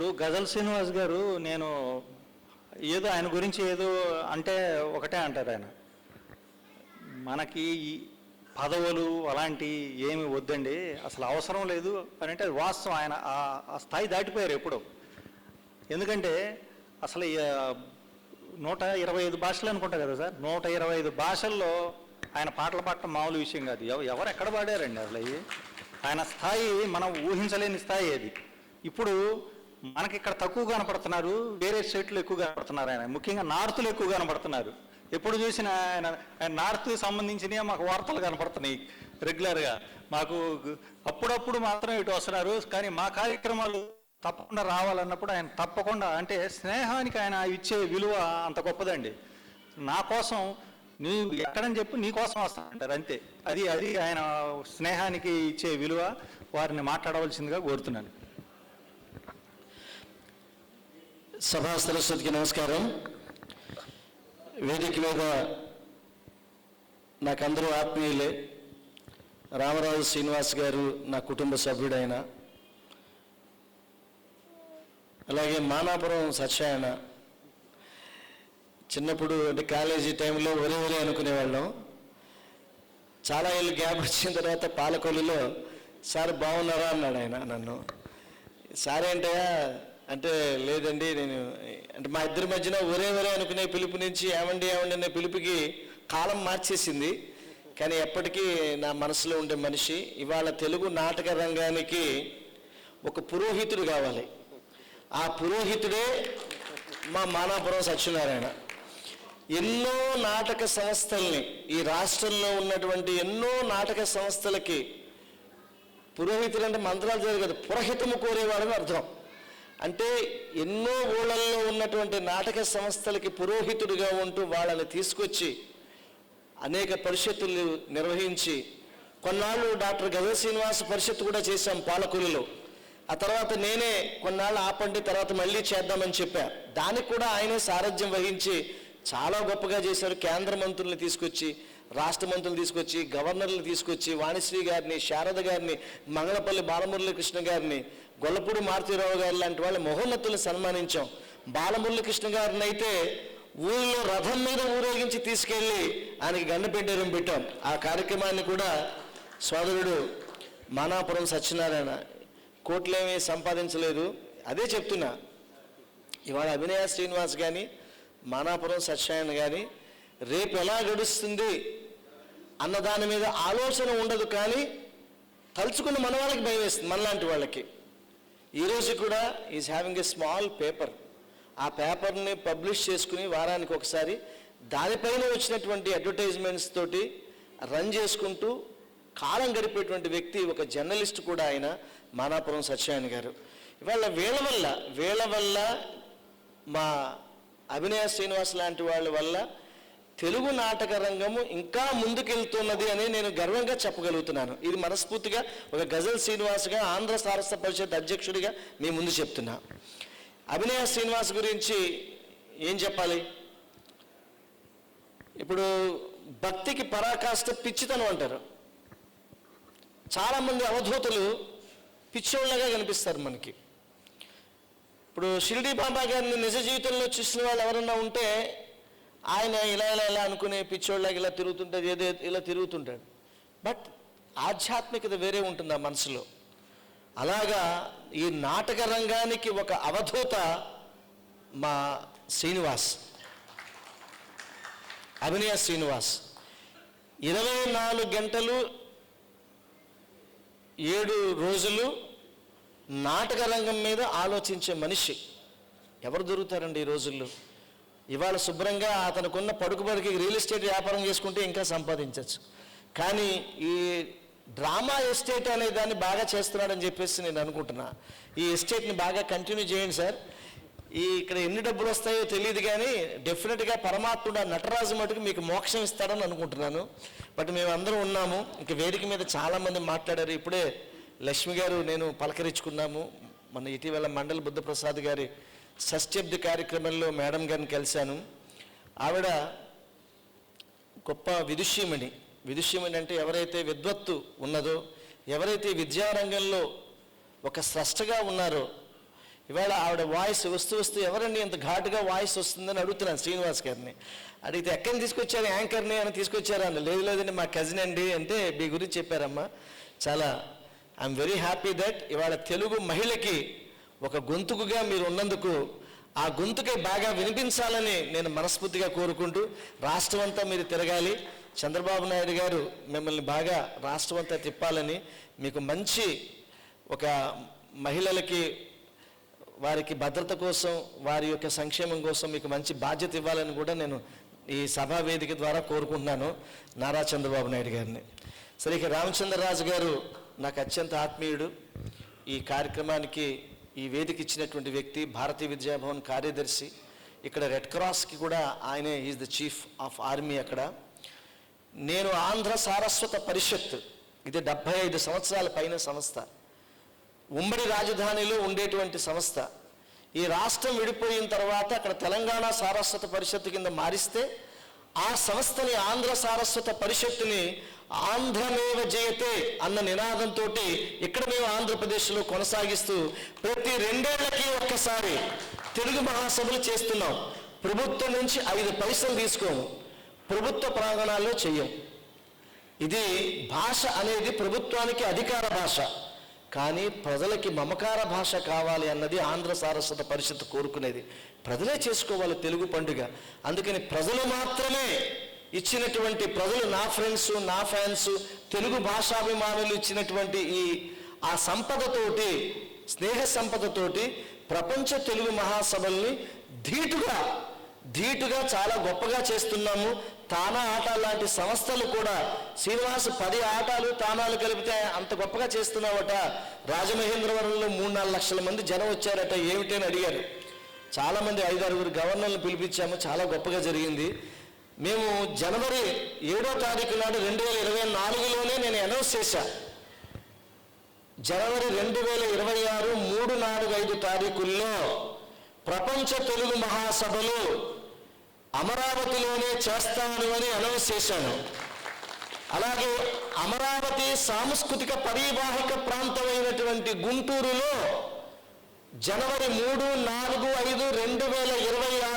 ఇప్పుడు గజల్ శ్రీనివాస్ గారు నేను ఏదో ఆయన గురించి ఏదో అంటే ఒకటే అంటారు ఆయన. మనకి ఈ పదవులు అలాంటి ఏమి వద్దండి అసలు అవసరం లేదు అని అంటే వాస్తవం. ఆయన ఆ- స్థాయి దాటిపోయారు ఎప్పుడు. ఎందుకంటే అసలు నూట ఇరవై ఐదు భాషలు అనుకుంటా కదా సార్ నూట ఇరవై ఐదు భాషల్లో ఆయన పాటలు పాడటం మామూలు విషయం కాదు. ఎవరు ఎక్కడ పాడారండి అసలు అవి? ఆయన స్థాయి మనం ఊహించలేని స్థాయి అది. ఇప్పుడు మనకి ఇక్కడ తక్కువ కనపడుతున్నారు వేరే స్టేట్లో ఎక్కువ కనపడుతున్నారు ఆయన. ముఖ్యంగా నార్త్లో ఎక్కువ కనపడుతున్నారు. ఎప్పుడు చూసినా ఆయన ఆయన నార్త్ సంబంధించినవి మాకు వార్తలు కనపడుతున్నాయి రెగ్యులర్గా. మాకు అప్పుడప్పుడు మాత్రం ఇటు వస్తున్నారు కానీ మా కార్యక్రమాలు తప్పకుండా రావాలన్నప్పుడు ఆయన తప్పకుండా అంటే స్నేహానికి ఆయన ఇచ్చే విలువ అంత గొప్పదండి. నా కోసం నీ ఎక్కడని చెప్పి నీ కోసం వస్తానంటారు అంతే. అది అది ఆయన స్నేహానికి ఇచ్చే విలువ వారిని మాట్లాడవలసిందిగా కోరుతున్నాను. సభా సరస్వతికి నమస్కారం. వేదిక మీద నాకందరూ ఆత్మీయులే. రామరాజు శ్రీనివాస్ గారు నా కుటుంబ సభ్యుడైన. అలాగే మానాపురం సత్యాయన చిన్నప్పుడు అంటే కాలేజీ టైంలో ఒరే ఒరే అనుకునేవాళ్ళం. చాలా ఏళ్ళు గ్యాప్ వచ్చిన తర్వాత పాలకొల్లులో సార్ బాగున్నారా? అన్నాడు ఆయన నన్ను. సార్ ఏంటయ్యా అంటే లేదండి నేను అంటే మా ఇద్దరి మధ్యన ఒరే ఒరే అనుకునే పిలుపు నుంచి ఏమండి ఏమండి అనే పిలుపుకి కాలం మార్చేసింది. కానీ ఎప్పటికీ నా మనసులో ఉండే మనిషి ఇవాళ తెలుగు నాటక రంగానికి ఒక పురోహితుడు కావాలి. ఆ పురోహితుడే మా మానాపురం సత్యనారాయణ. ఎన్నో నాటక సంస్థల్ని ఈ రాష్ట్రంలో ఉన్నటువంటి ఎన్నో నాటక సంస్థలకి పురోహితుడు అంటే మంత్రాలు జరగదు పురోహితము కోరేవాడని అర్థం. అంటే ఎన్నో ఊళ్ళల్లో ఉన్నటువంటి నాటక సంస్థలకి పురోహితుడిగా ఉంటూ వాళ్ళని తీసుకొచ్చి అనేక పరిషత్తులు నిర్వహించి కొన్నాళ్ళు డాక్టర్ గజ శ్రీనివాస పరిషత్తు కూడా చేశాం పాలకులలో. ఆ తర్వాత నేనే కొన్నాళ్ళు ఆపండి తర్వాత మళ్ళీ చేద్దామని చెప్పా. దానికి కూడా ఆయనే సారథ్యం వహించి చాలా గొప్పగా చేశారు. కేంద్ర మంత్రుల్ని తీసుకొచ్చి రాష్ట్ర మంత్రులు తీసుకొచ్చి గవర్నర్లు తీసుకొచ్చి వాణిశ్రీ గారిని శారద గారిని మంగళపల్లి బాలమురళీకృష్ణ గారిని గొల్లపూడి మారుతీరావు గారు లాంటి వాళ్ళ మహోన్నతులను సన్మానించాం. బాలమురళీకృష్ణ గారిని అయితే ఊళ్ళో రథం మీద ఊరేగించి తీసుకెళ్ళి ఆయనకి గండపెట్టేరం పెట్టాం. ఆ కార్యక్రమాన్ని కూడా సోదరుడు మానాపురం సత్యనారాయణ కోట్లేమీ సంపాదించలేదు. అదే చెప్తున్నా. ఇవాళ అభినయ శ్రీనివాస్ కానీ మానాపురం సత్యనారాయణ కానీ రేపు ఎలా గడుస్తుంది అన్న దాని మీద ఆలోచన ఉండదు కానీ తలుచుకున్న మన వాళ్ళకి భయం వేస్తుంది మనలాంటి వాళ్ళకి. ఈరోజు కూడా is having a small paper ఆ పేపర్ని పబ్లిష్ చేసుకుని వారానికి ఒకసారి దానిపైన వచ్చినటువంటి అడ్వర్టైజ్మెంట్స్ తోటి రన్ చేసుకుంటూ కాలం గడిపేటువంటి వ్యక్తి ఒక జర్నలిస్ట్ కూడా ఆయన మానాపురం సత్యనారాయణ గారు. ఇవాళ వీళ్ళ వల్ల వీళ్ళ వల్ల మా అభినయ శ్రీనివాస్ లాంటి వాళ్ళ వల్ల తెలుగు నాటక రంగము ఇంకా ముందుకెళ్తున్నది అని నేను గర్వంగా చెప్పగలుగుతున్నాను. ఇది మనస్ఫూర్తిగా ఒక గజల్ శ్రీనివాస్గా ఆంధ్ర సారస్వ పరిషత్ అధ్యక్షుడిగా మీ ముందు చెప్తున్నా. అభినయ శ్రీనివాస్ గురించి ఏం చెప్పాలి? ఇప్పుడు భక్తికి పరాకాష్ట పిచ్చితనం అంటారు. చాలామంది అవధూతలు పిచ్చోళ్ళగా కనిపిస్తారు మనకి. ఇప్పుడు షిరిడి బాబా గారిని నిజ జీవితంలో చూసిన వాళ్ళు ఎవరన్నా ఉంటే ఆయన ఇలా ఇలా ఇలా అనుకునే పిచ్చోళ్ళకి ఇలా తిరుగుతుంటాడు ఏదో ఇలా తిరుగుతుంటాడు. బట్ ఆధ్యాత్మికత వేరే ఉంటుంది ఆ మనసులో. అలాగా ఈ నాటక రంగానికి ఒక అవధూత మా శ్రీనివాస్. అభినయ శ్రీనివాస్. ఇరవై నాలుగు గంటలు ఏడు రోజులు నాటక రంగం మీద ఆలోచించే మనిషి. ఎవరు దొరుకుతారండి ఈ రోజుల్లో? ఇవాళ శుభ్రంగా అతనుకున్న పడుకుబడికి రియల్ ఎస్టేట్ వ్యాపారం చేసుకుంటే ఇంకా సంపాదించవచ్చు కానీ ఈ డ్రామా ఎస్టేట్ అనే దాన్ని బాగా చేస్తున్నాడని చెప్పేసి నేను అనుకుంటున్నా. ఈ ఎస్టేట్ని బాగా కంటిన్యూ చేయండి సార్. ఈ ఇక్కడ ఎన్ని డబ్బులు వస్తాయో తెలియదు కానీ డెఫినెట్గా పరమాత్ముడు ఆ నటరాజు మటుకు మీకు మోక్షం ఇస్తాడని అనుకుంటున్నాను. బట్ మేము ఉన్నాము. ఇంక వేదిక మీద చాలామంది మాట్లాడారు. ఇప్పుడే లక్ష్మి గారు నేను పలకరించుకున్నాము. మన ఇటీవల మండల బుద్ధప్రసాద్ గారి షష్ఠబ్ది కార్యక్రమంలో మేడం గారిని కలిశాను. ఆవిడ గొప్ప విదుష్యమణి విదుష్యమణి అంటే ఎవరైతే విద్వత్తు ఉన్నదో ఎవరైతే విద్యారంగంలో ఒక స్రష్టగా ఉన్నారో ఇవాళ ఆవిడ వాయిస్ వస్తూ వస్తూ ఎవరండి ఇంత ఘాటుగా వాయిస్ వస్తుందని అడుగుతున్నాను శ్రీనివాస్ గారిని. అడిగితే ఎక్కడిని తీసుకొచ్చారు యాంకర్ని అని తీసుకొచ్చారా అని లేదు లేదండి మా కజిన్ అండి అంటే మీ గురించి చెప్పారమ్మా. చాలా ఐఎమ్ వెరీ హ్యాపీ దట్ ఇవాళ తెలుగు మహిళకి ఒక గొంతుకుగా మీరు ఉన్నందుకు ఆ గొంతుకే బాగా వినిపించాలని నేను మనస్ఫూర్తిగా కోరుకుంటూ రాష్ట్రం అంతా మీరు తిరగాలి. చంద్రబాబు నాయుడు గారు మిమ్మల్ని బాగా రాష్ట్రం అంతా తిప్పాలని మీకు మంచి ఒక మహిళలకి వారికి భద్రత కోసం వారి యొక్క సంక్షేమం కోసం మీకు మంచి బాధ్యత ఇవ్వాలని కూడా నేను ఈ సభా వేదిక ద్వారా కోరుకుంటున్నాను నారా చంద్రబాబు నాయుడు గారిని. సరే ఇక రామచంద్రరాజు గారు నాకు అత్యంత ఆత్మీయుడు. ఈ కార్యక్రమానికి ఈ వేదిక ఇచ్చినటువంటి వ్యక్తి భారతీయ విద్యాభవన్ కార్యదర్శి. ఇక్కడ రెడ్ క్రాస్కి కూడా ఆయనే is the chief of army అక్కడ. నేను ఆంధ్ర సారస్వత పరిషత్ ఇది డెబ్భై ఐదు సంవత్సరాల పైన సంస్థ. ఉమ్మడి రాజధానిలో ఉండేటువంటి సంస్థ. ఈ రాష్ట్రం విడిపోయిన తర్వాత అక్కడ తెలంగాణ సారస్వత పరిషత్తు కింద మారిస్తే ఆ సంస్థని ఆంధ్ర సారస్వత పరిషత్తుని ఆంధ్రమేవ జయతే అన్న నినాదంతో ఇక్కడ మేము ఆంధ్రప్రదేశ్లో కొనసాగిస్తూ ప్రతి రెండేళ్ళకి ఒక్కసారి తెలుగు మహాసభలు చేస్తున్నాం. ప్రభుత్వం నుంచి ఐదు పైసలు తీసుకోము. ప్రభుత్వ ప్రాంగణాల్లో చెయ్యం. ఇది భాష అనేది ప్రభుత్వానికి అధికార భాష. కానీ ప్రజలకి మమకార భాష కావాలి అన్నది ఆంధ్ర సారస్వత పరిషత్ కోరుకునేది. ప్రజలే చేసుకోవాలి తెలుగు పండుగ. అందుకని ప్రజలు మాత్రమే ఇచ్చినటువంటి ప్రజలు నా ఫ్రెండ్స్ నా ఫ్యాన్స్ తెలుగు భాషాభిమానులు ఇచ్చినటువంటి ఈ ఆ సంపదతోటి స్నేహ సంపదతోటి ప్రపంచ తెలుగు మహాసభల్ని ధీటుగా ధీటుగా చాలా గొప్పగా చేస్తున్నాము. తానా ఆట లాంటి సంస్థలు కూడా శ్రీనివాస్ పది ఆటలు తానాలు కలిపితే అంత గొప్పగా చేస్తున్నావట. రాజమహేంద్రవరంలో మూడు నాలుగు లక్షల మంది జనం వచ్చారట ఏమిటని అడిగారు. చాలామంది ఐదారుగురు గవర్నర్లు పిలిపించాము చాలా గొప్పగా జరిగింది. మేము జనవరి ఏడో తారీఖు నాడు రెండు వేల ఇరవై నాలుగులోనే నేను అనౌన్స్ చేశా. జనవరి రెండు వేల ఇరవై ఆరు మూడు నాలుగు ఐదు తారీఖుల్లో ప్రపంచ తెలుగు మహాసభలు అమరావతిలోనే చేస్తాను అని అనౌన్స్ చేశాను. అలాగే అమరావతి సాంస్కృతిక పరివాహిక ప్రాంతమైనటువంటి గుంటూరులో జనవరి మూడు నాలుగు ఐదు రెండు వేల ఇరవై ఆరు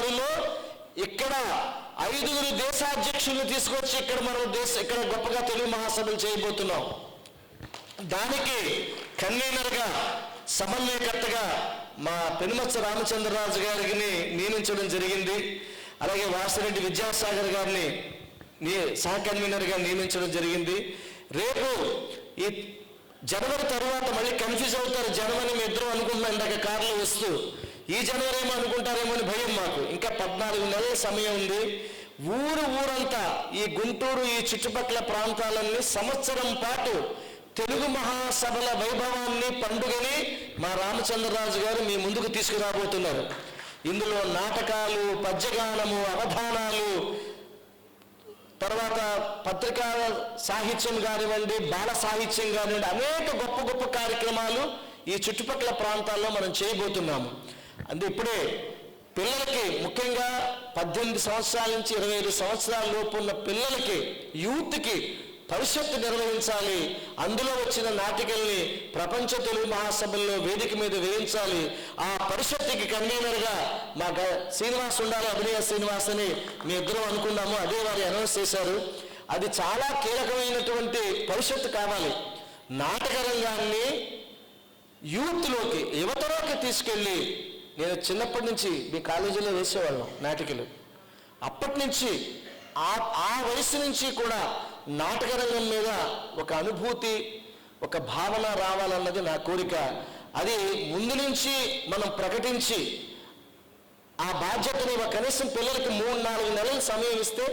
ఇక్కడ ఐదుగురు దేశాధ్యక్షులు తీసుకొచ్చి ఇక్కడ మనం దేశ ఇక్కడ గొప్పగా తెలుగు మహాసభలు చేయబోతున్నాం. దానికి కన్వీనర్గా సమన్వయకర్తగా మా పెనుమచ్చ రామచంద్రరాజు గారిని నియమించడం జరిగింది. అలాగే వాసిరెడ్డి విద్యాసాగర్ గారిని నీ సహ కన్వీనర్గా నియమించడం జరిగింది. రేపు ఈ జనవరి తర్వాత మళ్ళీ కన్ఫ్యూజ్ అవుతారు జనవరి మీ ఇద్దరు అనుకుంటున్నాం. ఇందాక కార్లో వస్తూ ఈ జనవరేమో ఏమో అనుకుంటారేమో అని భయం మాకు. ఇంకా పద్నాలుగు నెలల సమయం ఉంది. ఊరు ఊరంతా ఈ గుంటూరు ఈ చుట్టుపక్కల ప్రాంతాలన్నీ సంవత్సరం పాటు తెలుగు మహాసభల వైభవాన్ని పండుగని మా రామచంద్రరాజు గారు మీ ముందుకు తీసుకురాబోతున్నారు. ఇందులో నాటకాలు పద్యగానము అవధానాలు తర్వాత పత్రికా సాహిత్యం కానివ్వండి బాల సాహిత్యం కానివ్వండి అనేక గొప్ప గొప్ప కార్యక్రమాలు ఈ చుట్టుపక్కల ప్రాంతాల్లో మనం చేయబోతున్నాము. అంటే ఇప్పుడే పిల్లలకి ముఖ్యంగా పద్దెనిమిది సంవత్సరాల నుంచి ఇరవై ఐదు సంవత్సరాల లోపు ఉన్న పిల్లలకి యూత్కి భవిష్యత్తు నిర్వహించాలి. అందులో వచ్చిన నాటికల్ని ప్రపంచ తెలుగు మహాసభల్లో వేదిక మీద వేయించాలి. ఆ పరిషత్తుకి కన్వీనర్గా మా గ- శ్రీనివాస్ ఉండాలి అభినయ శ్రీనివాస్ అని మీ ఇద్దరం అనుకున్నాము. అదే వారు అనౌన్స్ చేశారు. అది చాలా కీలకమైనటువంటి పరిషత్తు కావాలి. నాటక రంగాన్ని యూత్లోకి యువతలోకి తీసుకెళ్ళి నేను చిన్నప్పటి నుంచి మీ కాలేజీలో వేసేవాళ్ళం నాటికలు. అప్పటి నుంచి ఆ ఆ వయసు నుంచి కూడా నాటక రంగం మీద ఒక అనుభూతి ఒక భావన రావాలన్నది నా కోరిక. అది ముందు నుంచి మనం ప్రకటించి ఆ బాధ్యతని ఒక కనీసం పిల్లలకి మూడు నాలుగు నెలలు సమయం ఇస్తే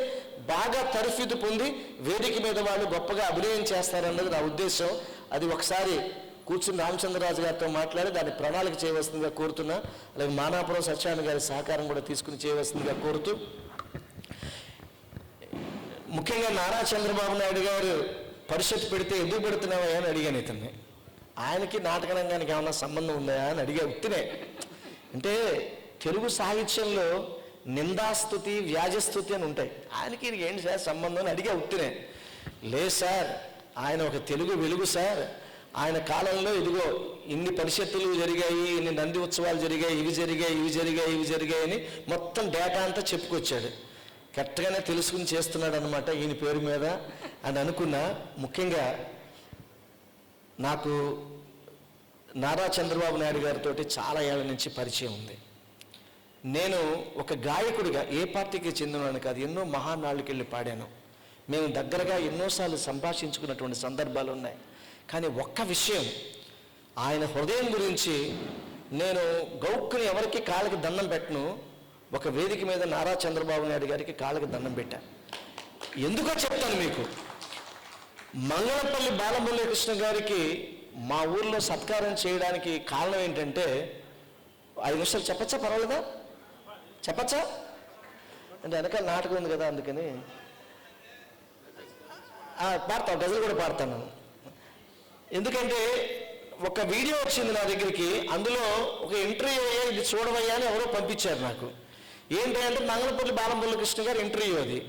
బాగా తరఫీదు పొంది వేదిక మీద వాళ్ళు గొప్పగా అభినయం చేస్తారన్నది నా ఉద్దేశం. అది ఒకసారి కూర్చుని రామచంద్రరాజు గారితో మాట్లాడి దాన్ని ప్రణాళిక చేయవలసిందిగా కోరుతున్నా అలాగే మానాపురం సత్యాన్ని గారి సహకారం కూడా తీసుకుని చేయవలసిందిగా కోరుతూ ముఖ్యంగా నారా చంద్రబాబు నాయుడు గారు పరిషత్ పెడితే ఎందుకు పెడుతున్నావా అని అడిగాను ఇతన్ని. ఆయనకి నాటక రంగానికి ఏమైనా సంబంధం ఉందా అని అడిగా ఉత్తినే. అంటే తెలుగు సాహిత్యంలో నిందాస్తుతి వ్యాజస్తుతి అని ఉంటాయి. ఆయనకి ఏంటి సార్ సంబంధం అని అడిగా ఉత్తినే. లేదు సార్ ఆయన ఒక తెలుగు వెలుగు సార్. ఆయన కాలంలో ఇదిగో ఇన్ని పరిషత్తులు జరిగాయి ఇన్ని నంది ఉత్సవాలు జరిగాయి ఇవి జరిగాయి ఇవి జరిగాయి ఇవి జరిగాయి అని మొత్తం డేటా అంతా చెప్పుకొచ్చాడు. కరెక్ట్గానే తెలుసుకుని చేస్తున్నాడు అనమాట ఈయన పేరు మీద. అని అనుకున్నా ముఖ్యంగా నాకు నారా చంద్రబాబు నాయుడు గారితో చాలా ఏళ్ళ నుంచి పరిచయం ఉంది. నేను ఒక గాయకుడిగా ఏ పార్టీకి చెందినవాడిని కాదు ఎన్నో మహానాళ్ళకి వెళ్ళి పాడాను. మేము దగ్గరగా ఎన్నోసార్లు సంభాషించుకున్నటువంటి సందర్భాలు ఉన్నాయి. కానీ ఒక్క విషయం ఆయన హృదయం గురించి నేను గౌక్కుని ఎవరికి కాళ్ళకి దండం పెట్టను ఒక వేదిక మీద నారా చంద్రబాబు నాయుడు గారికి కాళ్ళకి దండం పెట్టా. ఎందుకో చెప్తాను మీకు. మంగళపల్లి బాలమురళీకృష్ణ గారికి మా ఊర్లో సత్కారం చేయడానికి కారణం ఏంటంటే ఐదు నిమిషాలు చెప్పచ్చా పర్వాలేదా? చెప్పచ్చా? అంటే వెనకాల నాటకం ఉంది కదా అందుకని. పాడతాను గజలు కూడా పాడతాను. ఎందుకంటే ఒక వీడియో వచ్చింది నా దగ్గరికి అందులో ఒక ఇంటర్వ్యూ అయ్యా ఇది చూడవయ్యా అని ఎవరో పంపించారు నాకు. ఏంటి అంటే మంగళపల్లి బాలమురళీ కృష్ణ గారి ఇంటర్వ్యూ అది.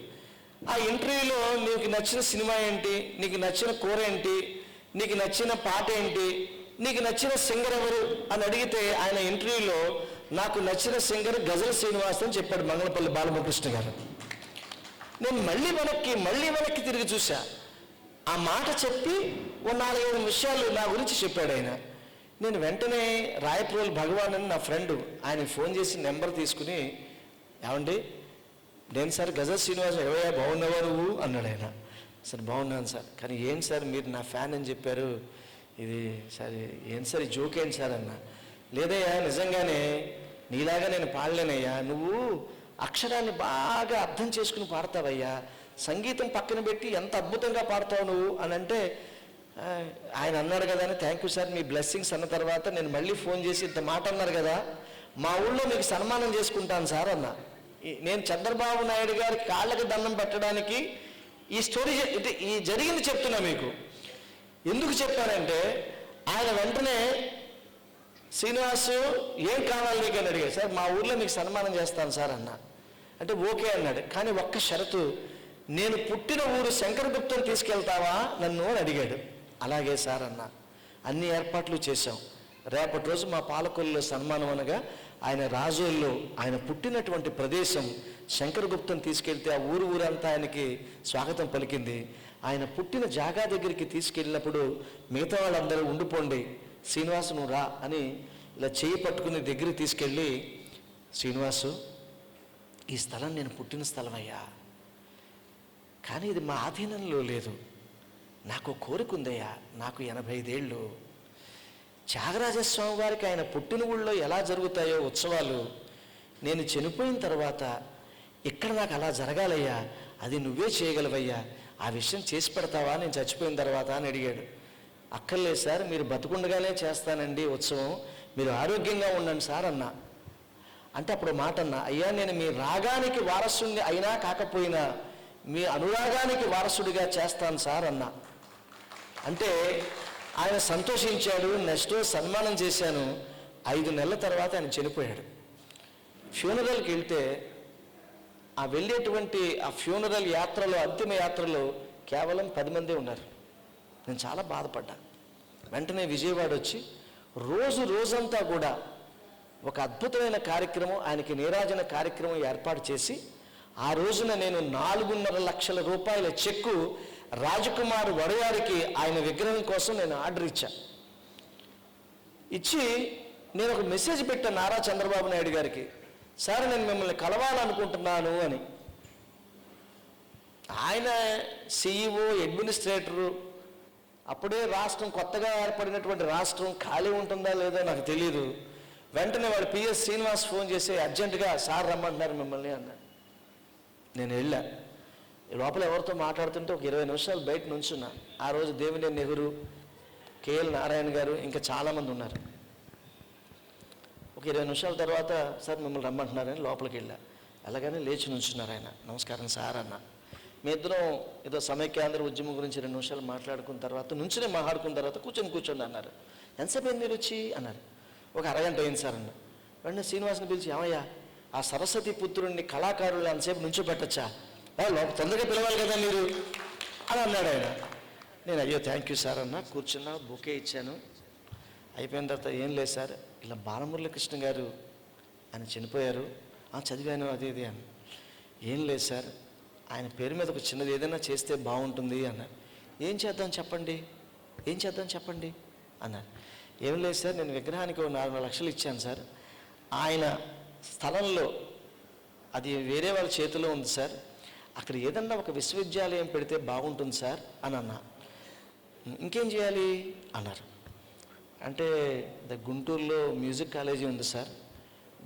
ఆ ఇంటర్వ్యూలో నీకు నచ్చిన సినిమా ఏంటి? నీకు నచ్చిన కూర ఏంటి? నీకు నచ్చిన పాట ఏంటి? నీకు నచ్చిన సింగర్ ఎవరు? అని అడిగితే ఆయన ఇంటర్వ్యూలో నాకు నచ్చిన సింగర్ గజల్ శ్రీనివాస్ అని చెప్పాడు మంగళపల్లి బాలమురకృష్ణ గారు. నేను మళ్ళీ వెనక్కి మళ్ళీ వెనక్కి తిరిగి చూశా. ఆ మాట చెప్పి ఓ నాలుగైదు విషయాలు నా గురించి చెప్పాడు ఆయన. నేను వెంటనే రాయప్రోల్ భగవాన్ అని నా ఫ్రెండ్ ఆయన ఫోన్ చేసి నెంబర్ తీసుకుని ఏమండి? నేను సార్ గజల్ శ్రీనివాస్ ఎవయా బాగున్నావా నువ్వు? అన్నాడు ఆయన. సార్ బాగున్నాను సార్. కానీ ఏం సార్ మీరు నా ఫ్యాన్ అని చెప్పారు? ఇది సరే ఏం సార్? జోక్ ఏంటి సార్ అన్న. లేదయ్యా నిజంగానే నీలాగా నేను పాడలేనయ్యా. నువ్వు అక్షరాన్ని బాగా అర్థం చేసుకుని పాడతావయ్యా. సంగీతం పక్కన పెట్టి ఎంత అద్భుతంగా పాడతావు నువ్వు అని అంటే ఆయన అన్నాడు కదా అని థ్యాంక్ యూ సార్ మీ బ్లెస్సింగ్స్ అన్న తర్వాత నేను మళ్ళీ ఫోన్ చేసి ఇంత మాట అన్నారు కదా మా ఊళ్ళో మీకు సన్మానం చేసుకుంటాను సార్ అన్న. నేను చంద్రబాబు నాయుడు గారి కాళ్ళకి దండం పెట్టడానికి ఈ స్టోరీ అంటే ఈ జరిగింది చెప్తున్నా మీకు. ఎందుకు చెప్పారంటే ఆయన వెంటనే శ్రీనివాసు ఏం కావాలి నీకు? అని అడిగాడు. సార్ మా ఊర్లో మీకు సన్మానం చేస్తాను సార్ అన్న. అంటే ఓకే అన్నాడు. కానీ ఒక్క షరతు నేను పుట్టిన ఊరు శంకరగుప్తం తీసుకెళ్తావా నన్ను అని అడిగాడు. అలాగే సార్ అన్న అన్ని ఏర్పాట్లు చేశాం. రేపటి రోజు మా పాలకొల్లులో సన్మానం అనగా ఆయన రాజుల్లో ఆయన పుట్టినటువంటి ప్రదేశం శంకరగుప్తం తీసుకెళ్తే ఆ ఊరు ఊరంతా ఆయనకి స్వాగతం పలికింది. ఆయన పుట్టిన జాగా దగ్గరికి తీసుకెళ్ళినప్పుడు మిగతా వాళ్ళందరూ ఉండిపోండి శ్రీనివాసు నువ్వు రా అని ఇలా చేయి పట్టుకుని దగ్గరికి తీసుకెళ్ళి శ్రీనివాసు ఈ స్థలం నేను పుట్టిన స్థలం అయ్యా కానీ ఇది మా ఆధీనంలో లేదు. నాకు కోరిక ఉందయ్యా. నాకు ఎనభై ఐదేళ్ళు త్యాగరాజస్వామి వారికి ఆయన పుట్టిన ఊళ్ళో ఎలా జరుగుతాయో ఉత్సవాలు నేను చనిపోయిన తర్వాత ఇక్కడ నాకు అలా జరగాలయ్యా. అది నువ్వే చేయగలవయ్యా. ఆ విషయం చేసి పెడతావా? నేను చచ్చిపోయిన తర్వాత అని అడిగాడు. అక్కర్లేదు సార్ మీరు బతుకుండగానే చేస్తానండి ఉత్సవం. మీరు ఆరోగ్యంగా ఉండండి సార్ అన్నా. అంటే అప్పుడు మాట అన్నా అయ్యా నేను మీ రాగానికి వారసుని అయినా కాకపోయినా మీ అనురాగానికి వారసుడిగా చేస్తాను సార్ అన్న. అంటే ఆయన సంతోషించాడు నెక్స్ట్ సన్మానం చేశాను. ఐదు నెలల తర్వాత ఆయన చనిపోయాడు. ఫ్యూనరల్కి వెళ్తే ఆ వెళ్ళేటువంటి ఆ ఫ్యూనరల్ యాత్రలో అంతిమ యాత్రలో కేవలం పది మందే ఉన్నారు. నేను చాలా బాధపడ్డా. వెంటనే విజయవాడ వచ్చి రోజు రోజంతా కూడా ఒక అద్భుతమైన కార్యక్రమం ఆయనకి నీరాజన కార్యక్రమం ఏర్పాటు చేసి ఆ రోజున నేను నాలుగున్నర లక్షల రూపాయల చెక్కు రాజకుమార్ వడయారికి ఆయన విగ్రహం కోసం నేను ఆర్డర్ ఇచ్చా. ఇచ్చి నేను ఒక మెసేజ్ పెట్టా నారా చంద్రబాబు నాయుడు గారికి. సార్ నేను మిమ్మల్ని కలవాలనుకుంటున్నాను అని. ఆయన సీఈఓ అడ్మినిస్ట్రేటరు అప్పుడే రాష్ట్రం కొత్తగా ఏర్పడినటువంటి రాష్ట్రం ఖాళీ ఉంటుందా లేదో నాకు తెలియదు వెంటనే వాడు పిఎస్ శ్రీనివాస్ ఫోన్ చేసి అర్జెంటుగా సార్ రమ్మంటున్నారు మిమ్మల్ని అన్నాడు. నేను వెళ్ళా. లోపల ఎవరితో మాట్లాడుతుంటే ఒక ఇరవై నిమిషాలు బయట నుంచున్నా. ఆ రోజు దేవినే నెహ్రూ కేఎల్ నారాయణ గారు ఇంకా చాలామంది ఉన్నారు. ఒక ఇరవై నిమిషాల తర్వాత సార్ మిమ్మల్ని రమ్మంటున్నారని లోపలికి వెళ్ళా. అలాగనే లేచి నుంచున్నారు ఆయన. నమస్కారం సార్ అన్న. మీ ఇద్దరం ఏదో సమైక్యాంధ్ర ఉద్యమం గురించి రెండు నిమిషాలు మాట్లాడుకున్న తర్వాత నుంచునే మాట్లాడుకున్న తర్వాత కూర్చొని కూర్చోండి అన్నారు. ఎంతసేపు అయింది మీరు వచ్చి అన్నారు. ఒక అరగంట అయింది సార్ అన్న. వెంటనే శ్రీనివాస్ని పిలిచి ఏమయ్యా ఆ సరస్వతి పుత్రుడిని కళాకారులు అంతసేపు నుంచో పెట్టచ్చా లోపల తొందరగా పిలవాలి కదా మీరు. అని అన్నాడు ఆయన. నేను అయ్యో థ్యాంక్ యూ సార్ అన్న. కూర్చున్నా బుకే ఇచ్చాను. అయిపోయిన తర్వాత ఏం లేదు సార్ ఇలా బాలమురళీకృష్ణ గారు ఆయన చనిపోయారు. "ఆ, చదివాను అది ఇది అని. ఏం లేదు సార్ ఆయన పేరు మీద ఒక చిన్నది ఏదైనా చేస్తే బాగుంటుంది అన్నారు ఏం చేద్దాం చెప్పండి? ఏం చేద్దాం చెప్పండి? అన్నారు ఏం లేదు సార్ నేను విగ్రహానికి ఒక నాలుగు లక్షలు ఇచ్చాను సార్ ఆయన స్థలంలో. అది వేరే వాళ్ళ చేతిలో ఉంది సార్. అక్కడ ఏదన్నా ఒక విశ్వవిద్యాలయం పెడితే బాగుంటుంది సార్ అని అన్నా. ఇంకేం చేయాలి? అన్నారు. అంటే ద గుంటూరులో మ్యూజిక్ కాలేజీ ఉంది సార్.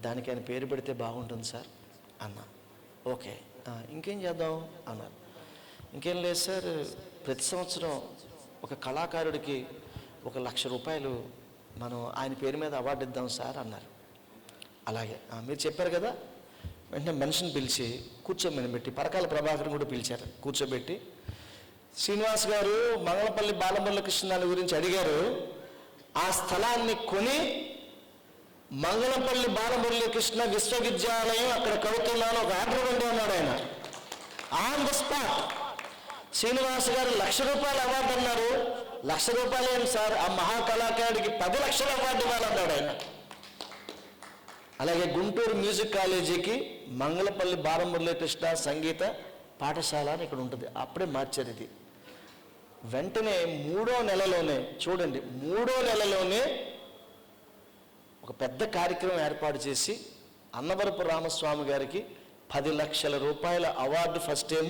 దానికి ఆయన పేరు పెడితే బాగుంటుంది సార్ అన్నా. ఓకే. ఇంకేం చేద్దాం? అన్నారు. ఇంకేం లేదు సార్. ప్రతి సంవత్సరం ఒక కళాకారుడికి ఒక లక్ష రూపాయలు మనం ఆయన పేరు మీద అవార్డు ఇద్దాం సార్ అన్నారు. అలాగే. ఆ, మీరు చెప్పారు కదా వెంటనే మనిషిని పిలిచి కూర్చోమని పెట్టి పరకాల ప్రభాకర్ని కూడా పిలిచారు. కూర్చోబెట్టి శ్రీనివాస్ గారు మంగళపల్లి బాలమురళకృష్ణాల గురించి అడిగారు. ఆ స్థలాన్ని కొని మంగళపల్లి బాలమురళీకృష్ణ విశ్వవిద్యాలయం అక్కడ కడుతున్నాను ఒక ఆర్డర్ ఉండే అన్నాడు ఆయన. On the spot. శ్రీనివాస్ గారు లక్ష రూపాయలు అవార్డు అన్నారు. లక్ష రూపాయలు ఏం సార్? ఆ మహాకళాకారుడికి పది లక్షల అవార్డు ఇవ్వాలన్నాడు ఆయన. అలాగే గుంటూరు మ్యూజిక్ కాలేజీకి మంగళపల్లి బాలమురళీకృష్ణ సంగీత పాఠశాల అని ఇక్కడ ఉంటుంది. అప్పుడే మార్చారు ఇది. వెంటనే మూడో నెలలోనే చూడండి మూడో నెలలోనే ఒక పెద్ద కార్యక్రమం ఏర్పాటు చేసి అన్నవరపు రామస్వామి గారికి పది లక్షల రూపాయల award first time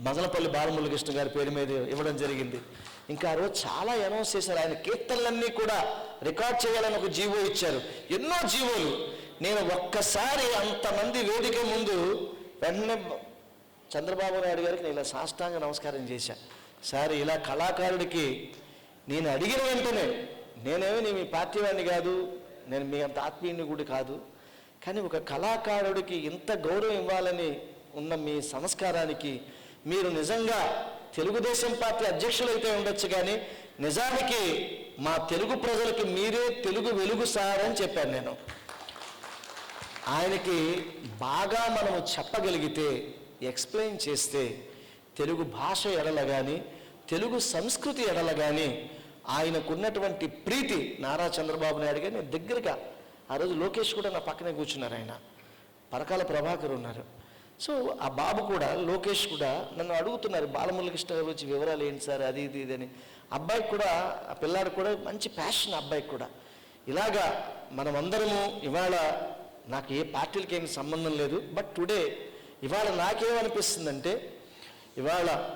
Mangalampalli Balamuralikrishna గారి పేరు మీద ఇవ్వడం జరిగింది. ఇంకా ఆ రోజు చాలా అనౌన్స్ చేశారు. ఆయన కీర్తనలన్నీ కూడా రికార్డ్ చేయాలని ఒక జీవో ఇచ్చారు. ఎన్నో జీవోలు. నేను ఒక్కసారి అంతమంది వేదిక ముందు వెంటనే చంద్రబాబు నాయుడు గారికి నేను ఇలా సాష్టాంగ నమస్కారం చేశా. సార్ ఇలా కళాకారుడికి నేను అడిగిన వెంటనే నేనేమి నీ మీ పార్టీ వాడిని కాదు నేను మీ అంత ఆత్మీయుని కూడా కాదు కానీ ఒక కళాకారుడికి ఇంత గౌరవం ఇవ్వాలని ఉన్న మీ సంస్కారానికి మీరు నిజంగా తెలుగుదేశం పార్టీ అధ్యక్షులు అయితే ఉండొచ్చు కానీ నిజానికి మా తెలుగు ప్రజలకి మీరే తెలుగు వెలుగు సార్ అని చెప్పాను నేను. ఆయనకి బాగా మనము చెప్పగలిగితే ఎక్స్ప్లెయిన్ చేస్తే తెలుగు భాష ఎడల కానీ తెలుగు సంస్కృతి ఎడల కానీ ఆయనకున్నటువంటి ప్రీతి నారా చంద్రబాబు నాయుడు గారిని దగ్గరగా ఆ రోజు లోకేష్ కూడా నా పక్కనే కూర్చున్నారు ఆయన. పరకాల ప్రభాకర్ ఉన్నారు. సో ఆ బాబు కూడా లోకేష్ కూడా నన్ను అడుగుతున్నారు బాలమురళకృష్ణ గారు వచ్చి వివరాలు ఏంటి సార్ అది ఇది ఇది అని. అబ్బాయికి కూడా ఆ పిల్లాడు కూడా మంచి ప్యాషన్ అబ్బాయికి కూడా. ఇలాగా మనమందరము ఇవాళ నాకు ఏ పార్టీలకి ఏమి సంబంధం లేదు బట్ టుడే ఇవాళ నాకేమనిపిస్తుందంటే ఇవాళ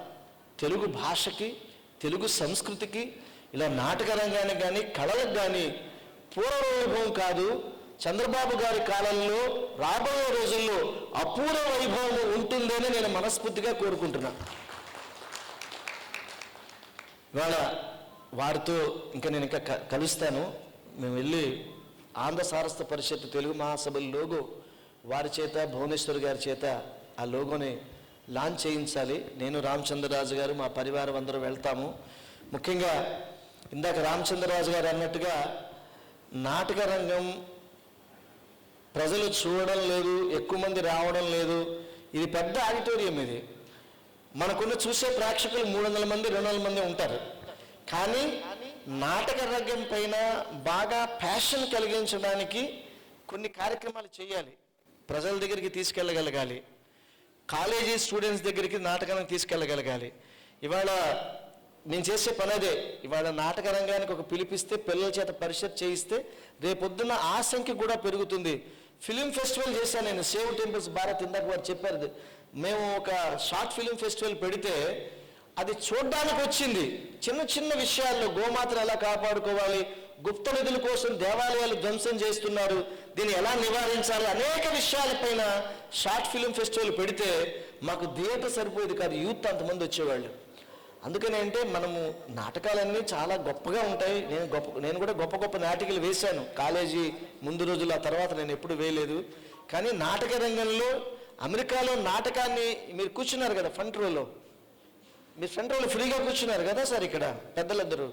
తెలుగు భాషకి తెలుగు సంస్కృతికి ఇలా నాటకరంగానే కానీ కళలకు కానీ పూర్వ వైభవం కాదు. చంద్రబాబు గారి కాలంలో రాబోయే రోజుల్లో అపూర్వ వైభవం ఉంటుందని నేను మనస్ఫూర్తిగా కోరుకుంటున్నా. ఇవాళ వారితో ఇంకా నేను ఇంకా క- కలుస్తాను. మేము వెళ్ళి ఆంధ్ర సారస్వత పరిషత్ తెలుగు మహాసభల లోగో వారి చేత భువనేశ్వర్ గారి చేత ఆ లోగోని లాంచ్ చేయించాలి. నేను రామచంద్రరాజు గారు మా పరివారం అందరూ వెళ్తాము. ముఖ్యంగా ఇందాక రామచంద్రరాజు గారు అన్నట్టుగా నాటక రంగం ప్రజలు చూడడం లేదు ఎక్కువ మంది రావడం లేదు. ఇది పెద్ద ఆడిటోరియం ఇది. మనకున్న చూసే ప్రేక్షకులు మూడు వందల మంది రెండు వందల మంది ఉంటారు. కానీ నాటక రంగం పైన బాగా ప్యాషన్ కలిగించడానికి కొన్ని కార్యక్రమాలు చేయాలి. ప్రజల దగ్గరికి తీసుకెళ్ళగలగాలి. కాలేజీ స్టూడెంట్స్ దగ్గరికి నాటకానికి తీసుకెళ్ళగలగాలి. ఇవాళ నేను చేసే పని అదే. ఇవాళ నాటక రంగానికి ఒక పిలిపిస్తే పిల్లల చేత పరిషత్ చేయిస్తే రేపొద్దున ఆ సంఖ్య కూడా పెరుగుతుంది. ఫిలిం ఫెస్టివల్ చేశాను నేను. సేవ్ టెంపుల్స్ భారత్ ఇందాక వారు చెప్పారు. మేము ఒక షార్ట్ ఫిలిం ఫెస్టివల్ పెడితే అది చూడ్డానికి వచ్చింది. చిన్న చిన్న విషయాల్లో గోమాతను ఎలా కాపాడుకోవాలి? గుప్త నిధుల కోసం దేవాలయాలు ధ్వంసం చేస్తున్నారు. దీన్ని ఎలా నివారించాలి? అనేక విషయాలపైన షార్ట్ ఫిలిం ఫెస్టివల్ పెడితే మాకు థియేటర్ సరిపోయేది కాదు. యూత్ అంతమంది వచ్చేవాళ్ళు. అందుకని అంటే మనము నాటకాలన్నీ చాలా గొప్పగా ఉంటాయి. నేను గొప్ప నేను కూడా గొప్ప గొప్ప నాటికలు వేశాను. కాలేజీ ముందు రోజుల తర్వాత నేను ఎప్పుడు వేయలేదు. కానీ నాటక రంగంలో అమెరికాలో నాటకాన్ని మీరు కూర్చున్నారు కదా ఫ్రంట్ రోలో మీరు సెంటర్ వాళ్ళు ఫ్రీగా కూర్చున్నారు కదా సార్ ఇక్కడ పెద్దలందరూ.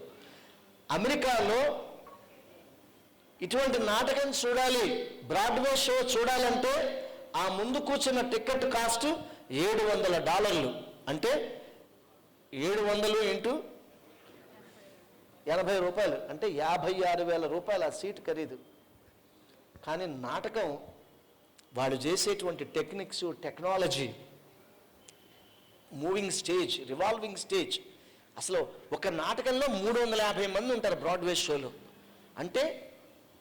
అమెరికాలో ఇటువంటి నాటకం చూడాలి బ్రాడ్వే షో చూడాలంటే ఆ ముందు కూర్చున్న టికెట్ కాస్ట్ ఏడు వందల డాలర్లు. అంటే ఏడు వందలు ఇంటూ ఎనభై రూపాయలు. అంటే యాభై ఆరు వేల రూపాయలు ఆ సీట్ ఖరీదు. కానీ నాటకం వాళ్ళు చేసేటువంటి techniques technology moving stage revolving stage. అసలు ఒక నాటకంలో మూడు వందల యాభై మంది ఉంటారు బ్రాడ్వే షోలో. అంటే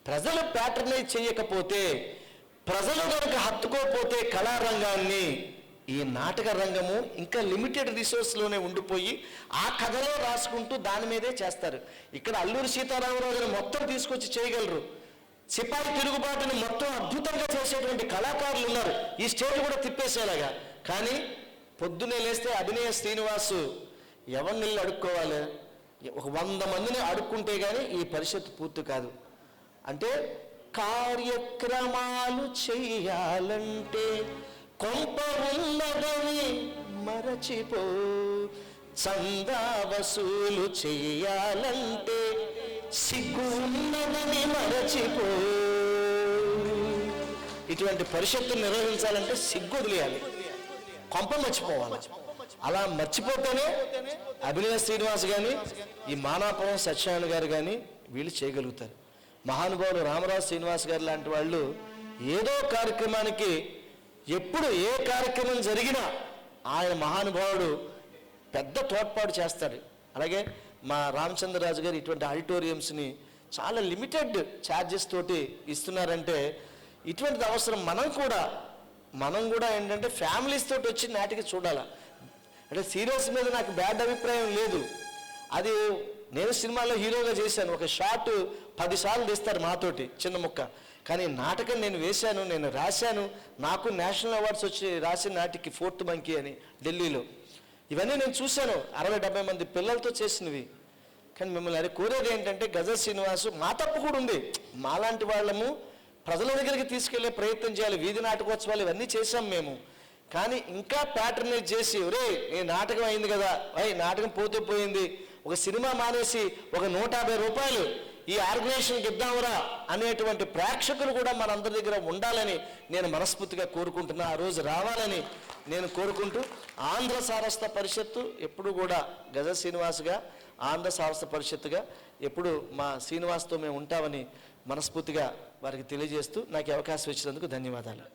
ప్రజలు ప్యాటర్నైజ్ చేయకపోతే ప్రజలు కనుక హత్తుకోపోతే కళారంగాన్ని ఈ నాటక రంగము ఇంకా లిమిటెడ్ రిసోర్స్లోనే ఉండిపోయి ఆ కథలో రాసుకుంటూ దాని మీదే చేస్తారు. ఇక్కడ అల్లూరి సీతారామరాజును మొత్తం తీసుకొచ్చి చేయగలరు. సిపాయి తిరుగుబాటుని మొత్తం అద్భుతంగా చేసేటువంటి కళాకారులు ఉన్నారు. ఈ స్టేజ్ కూడా తిప్పేసేలాగా. కానీ పొద్దున్నే లేస్తే అభినయ శ్రీనివాసు ఎవరిని వెళ్ళి అడుక్కోవాలి? ఒక వంద మందిని అడుక్కుంటే కానీ ఈ పరిషత్ పూర్తి కాదు. అంటే కార్యక్రమాలు చెయ్యాలంటే కొంప ఉన్నదని మరచిపో. చందా వసూలు చెయ్యాలంటే సిగ్గు ఉన్నదని మరచిపో. ఇటువంటి పరిషత్తు నిర్వహించాలంటే సిగ్గు వదిలేయాలి. కొంప మర్చిపోవాలి. అలా మర్చిపోతేనే అభినయ శ్రీనివాస్ కానీ ఈ మానాపురం సత్యనారాయణ గారు కానీ వీళ్ళు చేయగలుగుతారు. మహానుభావుడు రామరాజు శ్రీనివాస్ గారు లాంటి వాళ్ళు ఏదో కార్యక్రమానికి ఎప్పుడు ఏ కార్యక్రమం జరిగినా ఆయన మహానుభావుడు పెద్ద తోడ్పాటు చేస్తాడు. అలాగే మా రామచంద్రరాజు గారు ఇటువంటి ఆడిటోరియంస్ని చాలా లిమిటెడ్ ఛార్జెస్ తోటి ఇస్తున్నారంటే ఇటువంటిది అవసరం మనం కూడా మనం కూడా ఏంటంటే ఫ్యామిలీస్ తోటి వచ్చి నాటికి చూడాలి. అంటే సీరియల్స్ మీద నాకు బ్యాడ్ అభిప్రాయం లేదు. అది నేను సినిమాలో హీరోగా చేశాను. ఒక షాట్ పదిసార్లు తీస్తారు మాతోటి చిన్న ముక్క. కానీ నాటకం నేను వేశాను నేను రాశాను. నాకు నేషనల్ అవార్డ్స్ వచ్చి రాసిన నాటికి ఫోర్త్ మంకీ అని ఢిల్లీలో. ఇవన్నీ నేను చూశాను. అరవై డెబ్బై మంది పిల్లలతో చేసినవి. కానీ మిమ్మల్ని అరే కోరేది ఏంటంటే గజ శ్రీనివాసు మా తప్పు కూడా ఉంది. మాలాంటి వాళ్ళము ప్రజల దగ్గరికి తీసుకెళ్ళే ప్రయత్నం చేయాలి వీధి నాటకోత్సవాలు ఇవన్నీ చేసాం మేము. కానీ ఇంకా ప్యాటర్నైజ్ చేసి ఒరే ఏ నాటకం అయింది కదా అయ్యి నాటకం పోతే పోయింది ఒక సినిమా మానేసి ఒక నూట యాభై రూపాయలు ఈ ఆర్గనైజేషన్కి ఇద్దామురా అనేటువంటి ప్రేక్షకులు కూడా మనందరి దగ్గర ఉండాలని నేను మనస్ఫూర్తిగా కోరుకుంటున్నా. ఆ రోజు రావాలని నేను కోరుకుంటూ ఆంధ్ర సారస్త పరిషత్తు ఎప్పుడు కూడా గజ శ్రీనివాస్గా ఆంధ్ర సారస్వత పరిషత్తుగా ఎప్పుడు మా శ్రీనివాస్తో మేము ఉంటామని మనస్ఫూర్తిగా వారికి తెలియజేస్తూ నాకు అవకాశం ఇచ్చినందుకు ధన్యవాదాలు